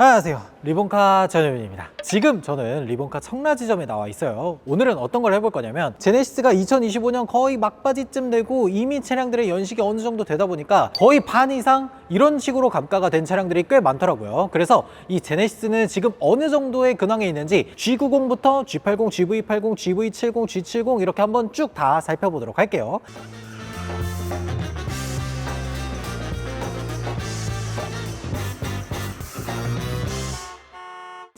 안녕하세요. 리본카 전현민입니다. 지금 저는 리본카 청라지점에 나와 있어요. 오늘은 어떤 걸 해볼 거냐면 제네시스가 2025년 거의 막바지쯤 되고 이미 차량들의 연식이 어느 정도 되다 보니까 거의 반 이상 이런 식으로 감가가 된 차량들이 꽤 많더라고요. 그래서 이 제네시스는 지금 어느 정도의 근황에 있는지 G90부터 G80, GV80, GV70, G70 이렇게 한번 쭉 다 살펴보도록 할게요.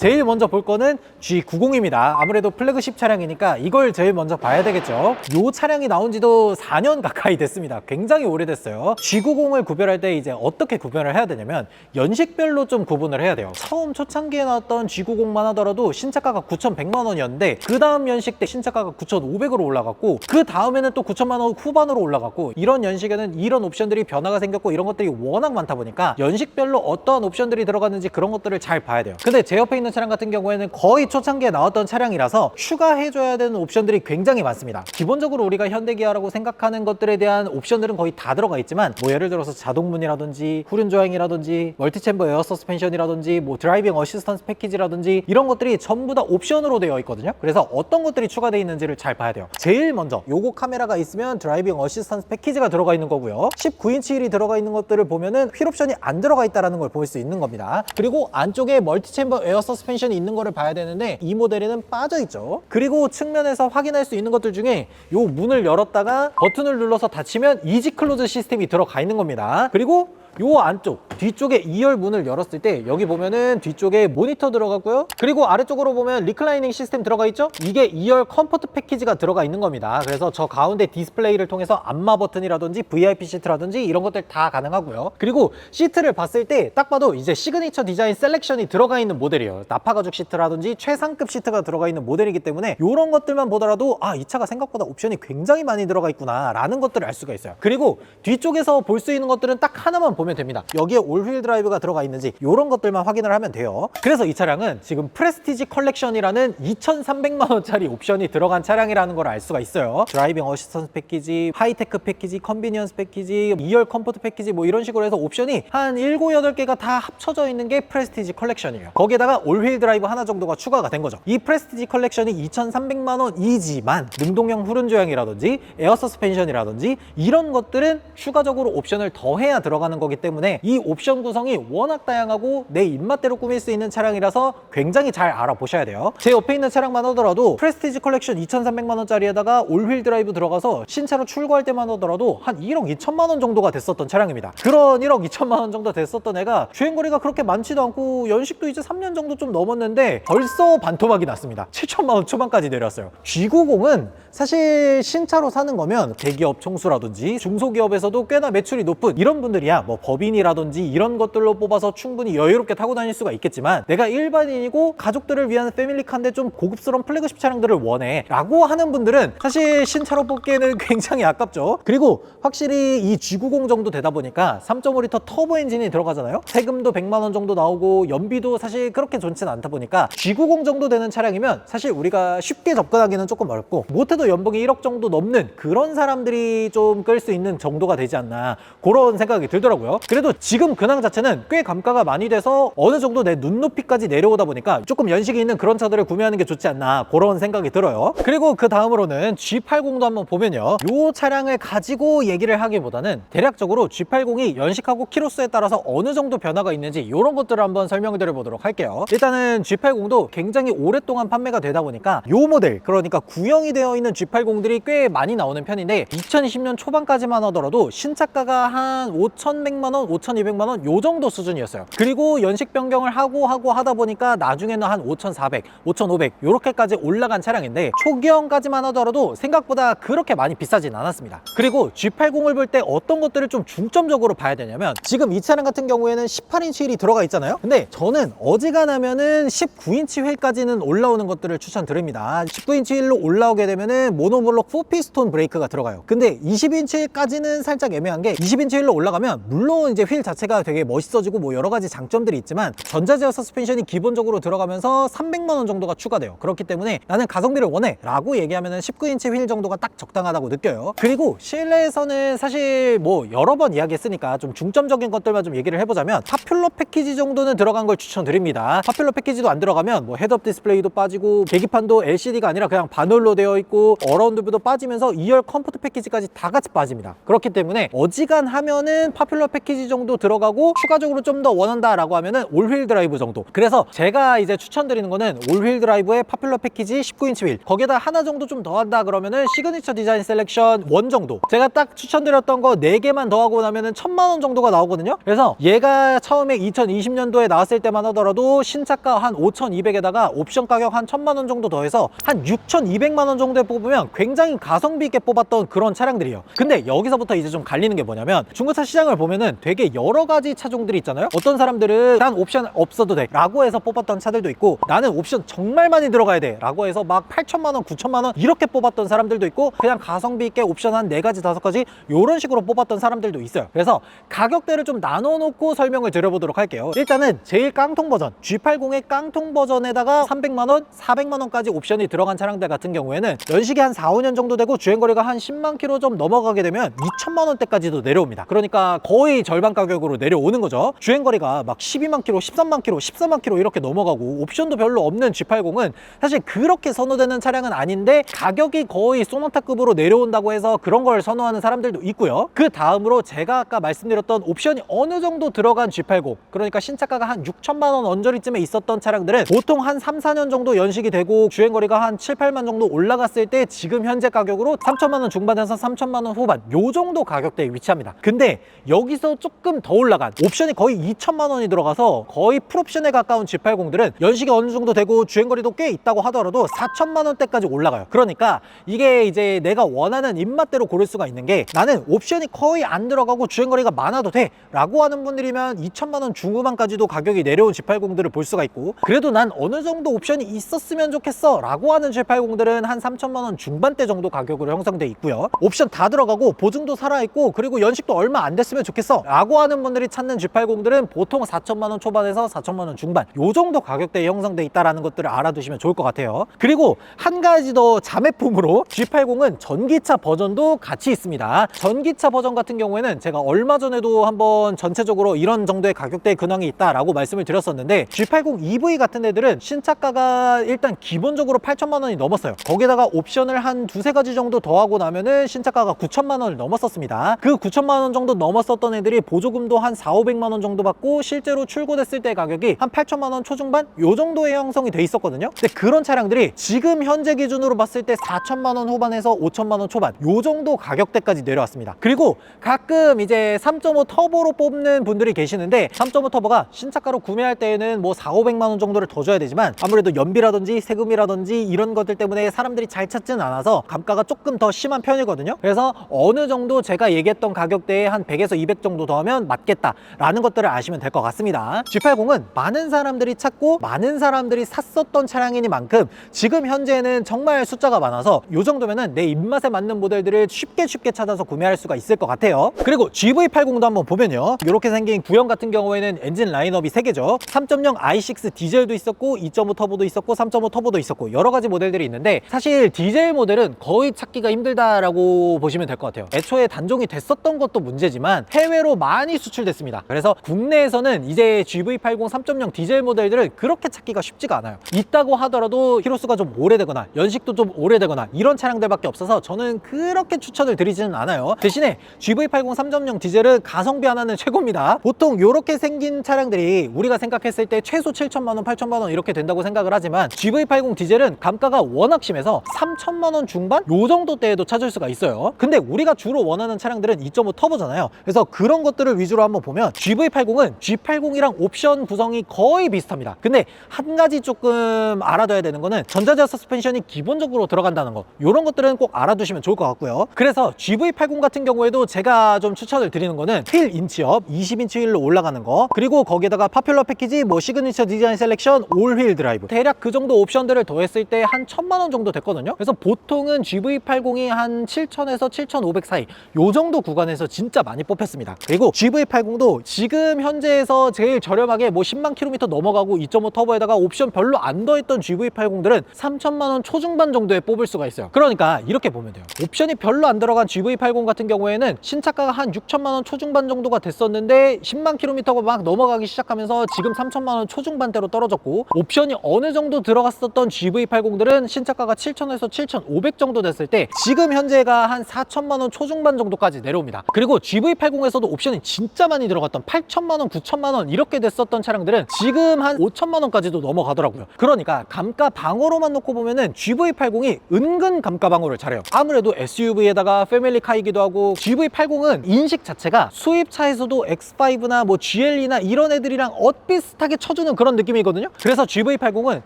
제일 먼저 볼 거는 G90입니다. 아무래도 플래그십 차량이니까 이걸 제일 먼저 봐야 되겠죠. 이 차량이 나온 지도 4년 가까이 됐습니다. 굉장히 오래됐어요. G90을 구별할 때 이제 어떻게 구별을 해야 되냐면 연식별로 좀 구분을 해야 돼요. 처음 초창기에 나왔던 G90만 하더라도 신차가가 9,100만 원이었는데 그 다음 연식 때 신차가가 9,500으로 올라갔고 그 다음에는 또 9천만 원 후반으로 올라갔고 이런 연식에는 이런 옵션들이 변화가 생겼고 이런 것들이 워낙 많다 보니까 연식별로 어떠한 옵션들이 들어갔는지 그런 것들을 잘 봐야 돼요. 근데 제 옆에 있는 차량 같은 경우에는 거의 초창기에 나왔던 차량이라서 추가해줘야 되는 옵션들이 굉장히 많습니다. 기본적으로 우리가 현대기아라고 생각하는 것들에 대한 옵션들은 거의 다 들어가 있지만 뭐 예를 들어서 자동문이라든지 후륜 조향이라든지 멀티챔버 에어 서스펜션이라든지 뭐 드라이빙 어시스턴스 패키지라든지 이런 것들이 전부 다 옵션으로 되어 있거든요. 그래서 어떤 것들이 추가되어 있는지를 잘 봐야 돼요. 제일 먼저 요거 카메라가 있으면 드라이빙 어시스턴스 패키지가 들어가 있는 거고요. 19인치 휠이 들어가 있는 것들을 보면은 휠 옵션이 안 들어가 있다는 걸 볼 수 있는 겁니다. 그리고 안쪽에 멀티챔버 에어 서스 펜션이 있는 거를 봐야 되는데 이 모델에는 빠져 있죠. 그리고 측면에서 확인할 수 있는 것들 중에 요 문을 열었다가 버튼을 눌러서 닫히면 이지 클로즈 시스템이 들어가 있는 겁니다. 그리고 요 안쪽 뒤쪽에 2열 문을 열었을 때 여기 보면은 뒤쪽에 모니터 들어가고요. 그리고 아래쪽으로 보면 리클라이닝 시스템 들어가 있죠? 이게 2열 컴포트 패키지가 들어가 있는 겁니다. 그래서 저 가운데 디스플레이를 통해서 안마 버튼이라든지 VIP 시트라든지 이런 것들 다 가능하고요. 그리고 시트를 봤을 때 딱 봐도 이제 시그니처 디자인 셀렉션이 들어가 있는 모델이에요. 나파 가죽 시트라든지 최상급 시트가 들어가 있는 모델이기 때문에 이런 것들만 보더라도 아 이 차가 생각보다 옵션이 굉장히 많이 들어가 있구나 라는 것들을 알 수가 있어요. 그리고 뒤쪽에서 볼 수 있는 것들은 딱 하나만 보면 됩니다. 여기에 올휠 드라이브가 들어가 있는지 이런 것들만 확인을 하면 돼요. 그래서 이 차량은 지금 프레스티지 컬렉션이라는 2,300만 원짜리 옵션이 들어간 차량이라는 걸 알 수가 있어요. 드라이빙 어시스턴스 패키지 하이테크 패키지 컨비니언스 패키지 2열 컴포트 패키지 뭐 이런 식으로 해서 옵션이 한 7, 8개가 다 합쳐져 있는 게 프레스티지 컬렉션이에요. 거기에다가 올휠 드라이브 하나 정도가 추가가 된 거죠. 이 프레스티지 컬렉션이 2,300만 원이지만 능동형 후륜 조향이라든지 에어 서스펜션이라든지 이런 것들은 추가적으로 옵션을 더해야 들어가는 거기 때문에 이 옵션 구성이 워낙 다양하고 내 입맛대로 꾸밀 수 있는 차량이라서 굉장히 잘 알아보셔야 돼요. 제 옆에 있는 차량만 하더라도 프레스티지 컬렉션 2,300만 원짜리에다가 올휠 드라이브 들어가서 신차로 출고할 때만 하더라도 한 1억 2천만 원 정도가 됐었던 차량입니다. 그런 1억 2천만 원 정도 됐었던 애가 주행거리가 그렇게 많지도 않고 연식도 이제 3년 정도 좀 넘었는데 벌써 반토막이 났습니다. 7천만 원 초반까지 내렸어요. G90은 사실 신차로 사는 거면 대기업 총수라든지 중소기업에서도 꽤나 매출이 높은 이런 분들이야 뭐 법인이라든지 이런 것들로 뽑아서 충분히 여유롭게 타고 다닐 수가 있겠지만 내가 일반인이고 가족들을 위한 패밀리카인데 좀 고급스러운 플래그십 차량들을 원해 라고 하는 분들은 사실 신차로 뽑기에는 굉장히 아깝죠. 그리고 확실히 이 G90 정도 되다 보니까 3.5L 터보 엔진이 들어가잖아요? 세금도 100만 원 정도 나오고 연비도 사실 그렇게 좋지는 않다 보니까 G90 정도 되는 차량이면 사실 우리가 쉽게 접근하기는 조금 어렵고 못해도 연봉이 1억 정도 넘는 그런 사람들이 좀 끌 수 있는 정도가 되지 않나 그런 생각이 들더라고요 그래도 지금 근황 자체는 꽤 감가가 많이 돼서 어느 정도 내 눈높이까지 내려오다 보니까 조금 연식이 있는 그런 차들을 구매하는 게 좋지 않나 그런 생각이 들어요. 그리고 그 다음으로는 G80도 한번 보면요. 이 차량을 가지고 얘기를 하기보다는 대략적으로 G80이 연식하고 키로수에 따라서 어느 정도 변화가 있는지 이런 것들을 한번 설명을 드려 보도록 할게요. 일단은 G80도 굉장히 오랫동안 판매가 되다 보니까 이 모델 그러니까 구형이 되어 있는 G80들이 꽤 많이 나오는 편인데 2020년 초반까지만 하더라도 신차가가 한 5,100만 원, 5,200만 원 요 정도 수준이었어요. 그리고 연식 변경을 하고 하고 하다 보니까 나중에는 한 5,400, 5,500 요렇게까지 올라간 차량인데 초기형까지만 하더라도 생각보다 그렇게 많이 비싸진 않았습니다. 그리고 G80을 볼 때 어떤 것들을 좀 중점적으로 봐야 되냐면 지금 이 차량 같은 경우에는 18인치 휠이 들어가 있잖아요. 근데 저는 어지간하면은 19인치 휠까지는 올라오는 것들을 추천드립니다. 19인치 휠로 올라오게 되면은 모노블록 4피스톤 브레이크가 들어가요. 근데 20인치까지는 살짝 애매한 게 20인치 휠로 올라가면 물론 이제 휠 자체가 되게 멋있어지고 뭐 여러 가지 장점들이 있지만 전자제어 서스펜션이 기본적으로 들어가면서 300만 원 정도가 추가돼요. 그렇기 때문에 나는 가성비를 원해 라고 얘기하면 19인치 휠 정도가 딱 적당하다고 느껴요. 그리고 실내에서는 사실 뭐 여러 번 이야기했으니까 좀 중점적인 것들만 좀 얘기를 해보자면 파퓰러 패키지 정도는 들어간 걸 추천드립니다. 파퓰러 패키지도 안 들어가면 뭐 헤드업 디스플레이도 빠지고 계기판도 LCD가 아니라 그냥 바늘로 되어 있고 어라운드 뷰도 빠지면서 2열 컴포트 패키지까지 다 같이 빠집니다. 그렇기 때문에 어지간하면은 파퓰러 패키지 정도 들어가고 추가적으로 좀 더 원한다라고 하면은 올휠 드라이브 정도. 그래서 제가 이제 추천드리는 거는 올휠 드라이브에 파퓰러 패키지 19인치 휠 거기에다 하나 정도 좀 더 한다 그러면은 시그니처 디자인 셀렉션 원 정도. 제가 딱 추천드렸던 거 4개만 더 하고 나면은 천만 원 정도가 나오거든요. 그래서 얘가 처음에 2020년도에 나왔을 때만 하더라도 신차가 한 5,200에다가 옵션 가격 한 천만 원 정도 더해서 한 6,200만 원 정도에 뽑으면 굉장히 가성비 있게 뽑았던 그런 차량들이에요. 근데 여기서부터 이제 좀 갈리는 게 뭐냐면 중고차 시장을 보면 은 되게 여러 가지 차종들이 있잖아요. 어떤 사람들은 난 옵션 없어도 돼 라고 해서 뽑았던 차들도 있고 나는 옵션 정말 많이 들어가야 돼 라고 해서 막 8천만 원, 9천만 원 이렇게 뽑았던 사람들도 있고 그냥 가성비 있게 옵션 한 네가지 다섯 가지 이런 식으로 뽑았던 사람들도 있어요. 그래서 가격대를 좀 나눠 놓고 설명을 드려보도록 할게요. 일단은 제일 깡통 버전 G80의 깡통 버전에다가 300만 원, 400만 원까지 옵션이 들어간 차량들 같은 경우에는 연식이 한 4, 5년 정도 되고 주행거리가 한 10만 킬로 좀 넘어가게 되면 2천만 원대까지도 내려옵니다. 그러니까 거의 절반 가격으로 내려오는 거죠. 주행거리가 막 12만 킬로, 13만 킬로, 14만 킬로 이렇게 넘어가고 옵션도 별로 없는 G80은 사실 그렇게 선호되는 차량은 아닌데 가격이 거의 소나타급으로 내려온다고 해서 그런 걸 선호하는 사람들도 있고요. 그 다음으로 제가 아까 말씀드렸던 옵션이 어느 정도 들어간 G80 그러니까 신차가가 한 6천만 원 언저리쯤에 있었던 차량들은 보통 한 3, 4년 정도 연식이 되고 주행거리가 한 7, 8만 정도 올라갔을 때 지금 현재 가격으로 3천만 원 중반에서 3천만 원 후반 요 정도 가격대에 위치합니다. 근데 여기 서 조금 더 올라간 옵션이 거의 2천만 원이 들어가서 거의 풀옵션에 가까운 G80들은 연식이 어느 정도 되고 주행거리도 꽤 있다고 하더라도 4천만 원대까지 올라가요. 그러니까 이게 이제 내가 원하는 입맛대로 고를 수가 있는 게 나는 옵션이 거의 안 들어가고 주행거리가 많아도 돼 라고 하는 분들이면 2천만 원 중후반까지도 가격이 내려온 G80들을 볼 수가 있고 그래도 난 어느 정도 옵션이 있었으면 좋겠어 라고 하는 G80들은 한 3천만 원 중반대 정도 가격으로 형성돼 있고요 옵션 다 들어가고 보증도 살아있고 그리고 연식도 얼마 안 됐으면 좋겠어 라고 하는 분들이 찾는 G80들은 보통 4천만 원 초반에서 4천만 원 중반 요 정도 가격대에 형성돼 있다라는 것들을 알아두시면 좋을 것 같아요. 그리고 한 가지 더 자매품으로 G80은 전기차 버전도 같이 있습니다. 전기차 버전 같은 경우에는 제가 얼마 전에도 한번 전체적으로 이런 정도의 가격대 근황이 있다라고 말씀을 드렸었는데 G80 EV 같은 애들은 신차가가 일단 기본적으로 8천만 원이 넘었어요. 거기다가 옵션을 한 두세 가지 정도 더하고 나면은 신차가가 9천만 원을 넘었었습니다. 그 9천만 원 정도 넘었었던 애들이 보조금도 한 4, 500만 원 정도 받고 실제로 출고됐을 때 가격이 한 8천만 원 초중반? 요 정도의 형성이 돼 있었거든요. 근데 그런 차량들이 지금 현재 기준으로 봤을 때 4천만 원 후반에서 5천만 원 초반 요 정도 가격대까지 내려왔습니다. 그리고 가끔 이제 3.5 터보로 뽑는 분들이 계시는데 3.5 터보가 신차가로 구매할 때에는 뭐 4, 500만 원 정도를 더 줘야 되지만 아무래도 연비라든지 세금이라든지 이런 것들 때문에 사람들이 잘 찾지는 않아서 감가가 조금 더 심한 편이거든요. 그래서 어느 정도 제가 얘기했던 가격대에 한 100에서 200 정도 더 하면 맞겠다라는 것들을 아시면 될 것 같습니다. G80은 많은 사람들이 찾고 많은 사람들이 샀었던 차량이니만큼 지금 현재는 정말 숫자가 많아서 이 정도면은 내 입맛에 맞는 모델들을 쉽게 쉽게 찾아서 구매할 수가 있을 것 같아요. 그리고 GV80도 한번 보면요. 이렇게 생긴 구형 같은 경우에는 엔진 라인업이 3개죠. 3.0 i6 디젤도 있었고 2.5 터보도 있었고 3.5 터보도 있었고 여러 가지 모델들이 있는데 사실 디젤 모델은 거의 찾기가 힘들다라고 보시면 될 것 같아요. 애초에 단종이 됐었던 것도 문제지만 해외 로 많이 수출됐습니다. 그래서 국내에서는 이제 GV80 3.0 디젤 모델들을 그렇게 찾기가 쉽지가 않아요. 있다고 하더라도 키로수가 좀 오래되거나 연식도 좀 오래되거나 이런 차량들밖에 없어서 저는 그렇게 추천을 드리지는 않아요. 대신에 GV80 3.0 디젤은 가성비 하나는 최고입니다. 보통 이렇게 생긴 차량들이 우리가 생각했을 때 최소 7천만 원, 8천만 원 이렇게 된다고 생각을 하지만 GV80 디젤은 감가가 워낙 심해서 3천만 원 중반 요 정도 대에도 찾을 수가 있어요. 근데 우리가 주로 원하는 차량들은 2.5 터보잖아요. 그래서 그런 것들을 위주로 한번 보면 GV80은 G80이랑 옵션 구성이 거의 비슷합니다. 근데 한 가지 조금 알아둬야 되는 거는 전자제어 서스펜션이 기본적으로 들어간다는 거. 이런 것들은 꼭 알아두시면 좋을 것 같고요. 그래서 GV80 같은 경우에도 제가 좀 추천을 드리는 거는 휠 인치업 20인치 휠로 올라가는 거. 그리고 거기에다가 파퓰러 패키지 뭐 시그니처 디자인 셀렉션 올휠 드라이브. 대략 그 정도 옵션들을 더했을 때 한 천만 원 정도 됐거든요. 그래서 보통은 GV80이 한 7,000에서 7,500 사이 요 정도 구간에서 진짜 많이 뽑혔습니다. 그리고 GV80도 지금 현재에서 제일 저렴하게 뭐 10만 킬로미터 넘어가고 2.5 터보에다가 옵션 별로 안 더했던 GV80들은 3천만 원 초중반 정도에 뽑을 수가 있어요. 그러니까 이렇게 보면 돼요. 옵션이 별로 안 들어간 GV80 같은 경우에는 신차가가 한 6천만 원 초중반 정도가 됐었는데 10만 킬로미터가 막 넘어가기 시작하면서 지금 3천만 원 초중반대로 떨어졌고 옵션이 어느 정도 들어갔었던 GV80들은 신차가가 7천에서 7,500 정도 됐을 때 지금 현재가 한 4천만 원 초중반 정도까지 내려옵니다. 그리고 GV80에서 도 옵션이 진짜 많이 들어갔던 8천만 원, 9천만 원 이렇게 됐었던 차량들은 지금 한 5천만 원까지도 넘어가더라고요. 그러니까 감가 방어로만 놓고 보면은 GV80이 은근 감가 방어를 잘해요. 아무래도 SUV에다가 패밀리카이기도 하고 GV80은 인식 자체가 수입차에서도 X5나 뭐 GLE나 이런 애들이랑 엇비슷하게 쳐주는 그런 느낌이거든요. 그래서 GV80은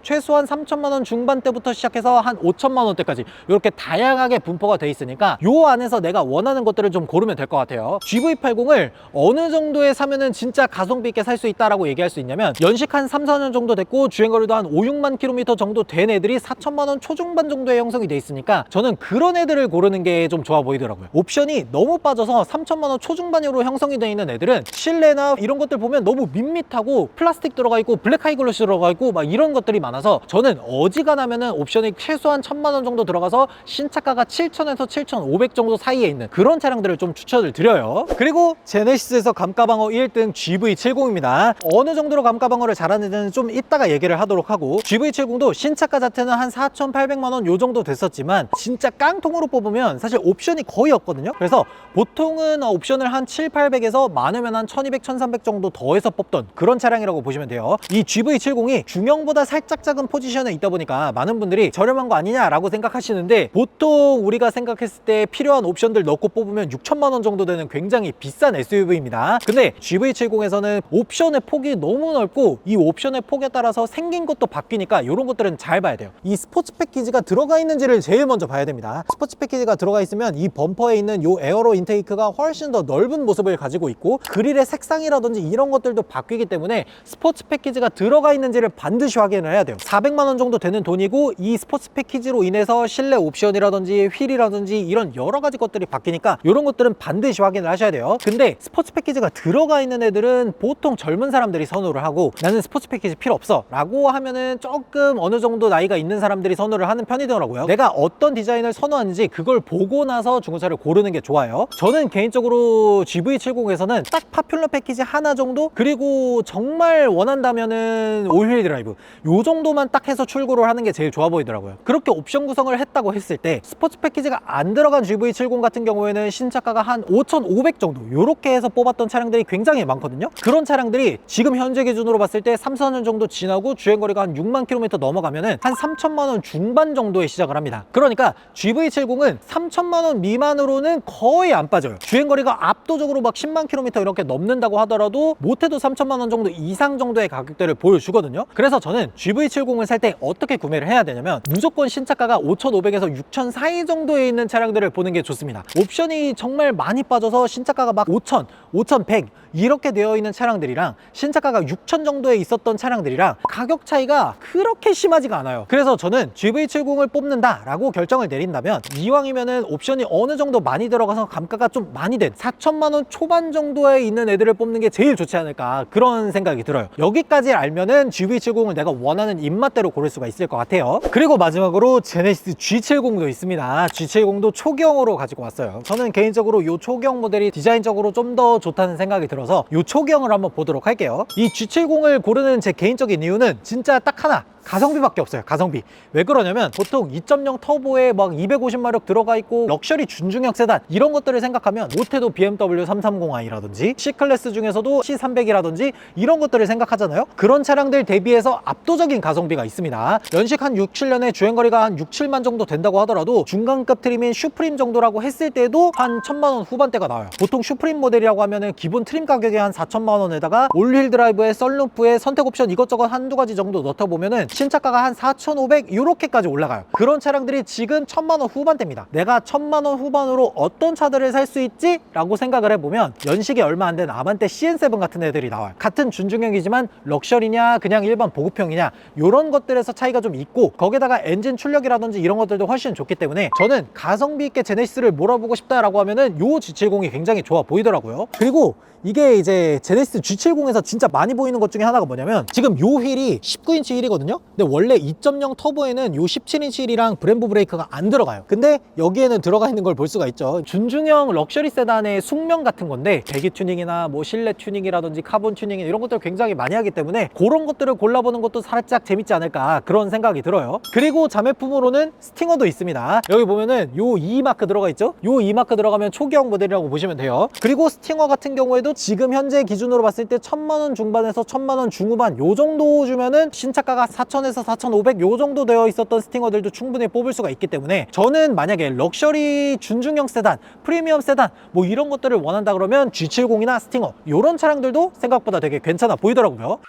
최소한 3천만 원 중반대부터 시작해서 한 5천만 원대까지 이렇게 다양하게 분포가 돼 있으니까 요 안에서 내가 원하는 것들을 좀 고르면 될 것 같아요. GV80 을 어느 정도에 사면은 진짜 가성비 있게 살 수 있다라고 얘기할 수 있냐면 연식 한 3, 4년 정도 됐고 주행거리도 한 5, 6만 킬로미터 정도 된 애들이 4천만 원 초중반 정도의 형성이 돼 있으니까 저는 그런 애들을 고르는 게 좀 좋아 보이더라고요. 옵션이 너무 빠져서 3천만 원 초중반으로 형성이 돼 있는 애들은 실내나 이런 것들 보면 너무 밋밋하고 플라스틱 들어가 있고 블랙 하이글로시 들어가 있고 막 이런 것들이 많아서 저는 어지간하면은 옵션이 최소한 1천만 원 정도 들어가서 신차가가 7천에서 7,500 정도 사이에 있는 그런 차량들을 좀 추천을 드려요. 그리고 제네시스에서 감가방어 1등 GV70입니다. 어느 정도로 감가방어를 잘하는지는 좀 이따가 얘기를 하도록 하고 GV70도 신차가 자체는 한 4,800만 원 요 정도 됐었지만 진짜 깡통으로 뽑으면 사실 옵션이 거의 없거든요. 그래서 보통은 옵션을 한 7, 800에서 많으면 한 1200, 1300 정도 더해서 뽑던 그런 차량이라고 보시면 돼요. 이 GV70이 중형보다 살짝 작은 포지션에 있다 보니까 많은 분들이 저렴한 거 아니냐라고 생각하시는데 보통 우리가 생각했을 때 필요한 옵션들 넣고 뽑으면 6천만 원 정도 되는 굉장히 비싼 SUV입니다. 근데 GV70에서는 옵션의 폭이 너무 넓고 이 옵션의 폭에 따라서 생긴 것도 바뀌니까 이런 것들은 잘 봐야 돼요. 이 스포츠 패키지가 들어가 있는지를 제일 먼저 봐야 됩니다. 스포츠 패키지가 들어가 있으면 이 범퍼에 있는 이 에어로 인테이크가 훨씬 더 넓은 모습을 가지고 있고 그릴의 색상이라든지 이런 것들도 바뀌기 때문에 스포츠 패키지가 들어가 있는지를 반드시 확인을 해야 돼요. 400만 원 정도 되는 돈이고 이 스포츠 패키지로 인해서 실내 옵션이라든지 휠이라든지 이런 여러 가지 것들이 바뀌니까 이런 것들은 반드시 확인을 하셔야 돼요. 근데 스포츠 패키지가 들어가 있는 애들은 보통 젊은 사람들이 선호를 하고 나는 스포츠 패키지 필요 없어 라고 하면은 조금 어느 정도 나이가 있는 사람들이 선호를 하는 편이더라고요. 내가 어떤 디자인을 선호하는지 그걸 보고 나서 중고차를 고르는 게 좋아요. 저는 개인적으로 GV70에서는 딱 파퓰러 패키지 하나 정도 그리고 정말 원한다면은 올휠 드라이브 요 정도만 딱 해서 출고를 하는 게 제일 좋아 보이더라고요. 그렇게 옵션 구성을 했다고 했을 때 스포츠 패키지가 안 들어간 GV70 같은 경우에는 신차가가 한 5,500 정도 요 렇게 해서 뽑았던 차량들이 굉장히 많거든요. 그런 차량들이 지금 현재 기준으로 봤을 때 3, 4년 정도 지나고 주행거리가 한 6만 킬로미터 넘어가면 은 한 3천만 원 중반 정도에 시작을 합니다. 그러니까 GV70은 3천만 원 미만으로는 거의 안 빠져요. 주행거리가 압도적으로 막 10만 킬로미터 이렇게 넘는다고 하더라도 못해도 3천만 원 정도 이상 정도의 가격대를 보여주거든요. 그래서 저는 GV70을 살 때 어떻게 구매를 해야 되냐면 무조건 신차가가 5,500에서 6,000 사이 정도에 있는 차량들을 보는 게 좋습니다. 옵션이 정말 많이 빠져서 신차가가 막 5,000, 5,100 이렇게 되어 있는 차량들이랑 신차가가 6,000 정도에 있었던 차량들이랑 가격 차이가 그렇게 심하지가 않아요. 그래서 저는 GV70을 뽑는다 라고 결정을 내린다면 이왕이면 은 옵션이 어느 정도 많이 들어가서 감가가 좀 많이 된 4천만 원 초반 정도에 있는 애들을 뽑는 게 제일 좋지 않을까 그런 생각이 들어요. 여기까지 알면은 GV70을 내가 원하는 입맛대로 고를 수가 있을 것 같아요. 그리고 마지막으로 제네시스 G70도 있습니다. G70도 초경으로 가지고 왔어요. 저는 개인적으로 이 초경 모델이 디자인적으로 좀 더 좋다는 생각이 들어 서 이 초경을 한번 보도록 할게요. 이 G70을 고르는 제 개인적인 이유는 진짜 딱 하나. 가성비밖에 없어요 가성비. 왜 그러냐면 보통 2.0 터보에 막 250마력 들어가 있고 럭셔리 준중형 세단 이런 것들을 생각하면 못해도 BMW 330i라든지 C클래스 중에서도 C300이라든지 이런 것들을 생각하잖아요. 그런 차량들 대비해서 압도적인 가성비가 있습니다. 연식 한 6, 7년에 주행거리가 한 6, 7만 정도 된다고 하더라도 중간급 트림인 슈프림 정도라고 했을 때도 한 1000만 원 후반대가 나와요. 보통 슈프림 모델이라고 하면은 기본 트림 가격이 한 4천만 원에다가 올휠 드라이브에 썰루프에 선택 옵션 이것저것 한두 가지 정도 넣다 보면은 신차가가 한 4,500 이렇게까지 올라가요. 그런 차량들이 지금 1,000만 원 후반대입니다. 내가 1,000만 원 후반으로 어떤 차들을 살 수 있지? 라고 생각을 해보면 연식이 얼마 안 된 아반떼 CN7 같은 애들이 나와요. 같은 준중형이지만 럭셔리냐 그냥 일반 보급형이냐 이런 것들에서 차이가 좀 있고 거기다가 엔진 출력이라든지 이런 것들도 훨씬 좋기 때문에 저는 가성비 있게 제네시스를 몰아보고 싶다라고 하면은 요 G70이 굉장히 좋아 보이더라고요. 그리고 이게 이제 제네시스 G70에서 진짜 많이 보이는 것 중에 하나가 뭐냐면 지금 요 휠이 19인치 휠이거든요. 근데 원래 2.0 터보에는 요 17인치 휠이랑 브em브 브레이크가 안 들어가요. 근데 여기에는 들어가 있는 걸 볼 수가 있죠. 준중형 럭셔리 세단의 숙명 같은 건데 배기 튜닝이나 뭐 실내 튜닝이라든지 카본 튜닝 이런 것들 굉장히 많이 하기 때문에 그런 것들을 골라보는 것도 살짝 재밌지 않을까 그런 생각이 들어요. 그리고 자매품으로는 스팅어도 있습니다. 여기 보면은 요 E 마크 들어가 있죠? 요 E 마크 들어가면 초기형 모델이라고 보시면 돼요. 그리고 스팅어 같은 경우에도 지금 현재 기준으로 봤을 때 천만 원 중반에서 천만 원 중후반 요 정도 주면은 신차가가 4천 에서 4,500 요 정도 되어 있었던 스팅어들도 충분히 뽑을 수가 있기 때문에 저는 만약에 럭셔리 준중형 세단, 프리미엄 세단 뭐 이런 것들을 원한다 그러면 G70이나 스팅어 요런 차량들도 생각보다 되게 괜찮아 보이더라고요.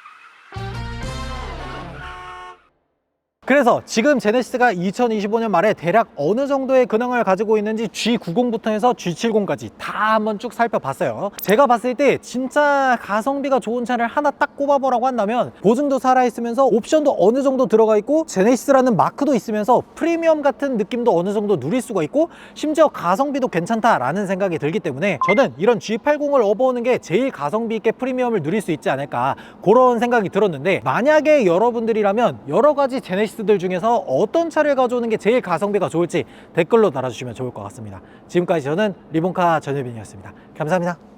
그래서 지금 제네시스가 2025년 말에 대략 어느 정도의 근황을 가지고 있는지 G90부터 해서 G70까지 다 한번 쭉 살펴봤어요. 제가 봤을 때 진짜 가성비가 좋은 차를 하나 딱 꼽아보라고 한다면 보증도 살아있으면서 옵션도 어느 정도 들어가 있고 제네시스라는 마크도 있으면서 프리미엄 같은 느낌도 어느 정도 누릴 수가 있고 심지어 가성비도 괜찮다라는 생각이 들기 때문에 저는 이런 G80을 업어오는 게 제일 가성비 있게 프리미엄을 누릴 수 있지 않을까 그런 생각이 들었는데 만약에 여러분들이라면 여러 가지 제네시 스들 중에서 어떤 차를 가져오는 게 제일 가성비가 좋을지 댓글로 달아주시면 좋을 것 같습니다. 지금까지 저는 리본카 전유빈이었습니다. 감사합니다.